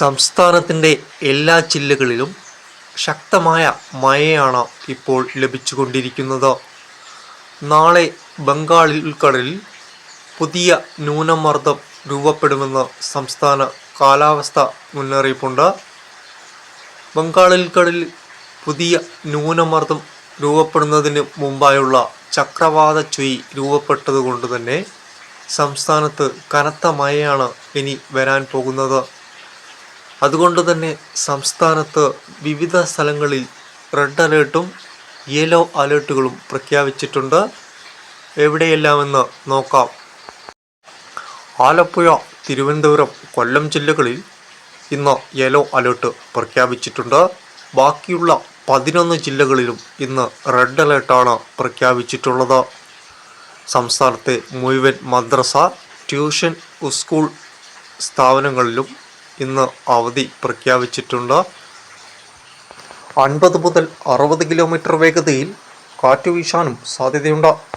സംസ്ഥാനത്തിന്റെ എല്ലാ ജില്ലകളിലും ശക്തമായ മഴയാണ് ഇപ്പോൾ ലഭിച്ചുകൊണ്ടിരിക്കുന്നത്. നാളെ ബംഗാൾ ഉൾക്കടലിൽ പുതിയ ന്യൂനമർദ്ദം രൂപപ്പെടുമെന്ന് സംസ്ഥാന കാലാവസ്ഥ മുന്നറിയിപ്പുണ്ട്. ബംഗാൾ ഉൾക്കടലിൽ പുതിയ ന്യൂനമർദ്ദം രൂപപ്പെടുന്നതിന് മുമ്പായുള്ള ചക്രവാത ചുഴി രൂപപ്പെട്ടതുകൊണ്ട് തന്നെ സംസ്ഥാനത്ത് കനത്ത മഴയാണ് ഇനി വരാൻ പോകുന്നത്. അതുകൊണ്ട് തന്നെ സംസ്ഥാനത്ത് വിവിധ സ്ഥലങ്ങളിൽ റെഡ് അലേർട്ടും യെല്ലോ അലേർട്ടുകളും പ്രഖ്യാപിച്ചിട്ടുണ്ട്. എവിടെയെല്ലാമെന്ന് നോക്കാം. ആലപ്പുഴ തിരുവനന്തപുരം കൊല്ലം ജില്ലകളിൽ ഇന്ന് യെല്ലോ അലേർട്ട് പ്രഖ്യാപിച്ചിട്ടുണ്ട്. ബാക്കിയുള്ള പതിനൊന്ന് ജില്ലകളിലും ഇന്ന് റെഡ് അലേർട്ടാണ് പ്രഖ്യാപിച്ചിട്ടുള്ളത്. സംസ്ഥാനത്തെ മുഴുവൻ മദ്രസ ട്യൂഷൻ സ്കൂൾ സ്ഥാപനങ്ങളിലും ഇന്ന് അവധി പ്രഖ്യാപിച്ചിട്ടുണ്ട്. അൻപത് മുതൽ അറുപത് കിലോമീറ്റർ വേഗതയിൽ കാറ്റ് വീശാനും സാധ്യതയുണ്ട്.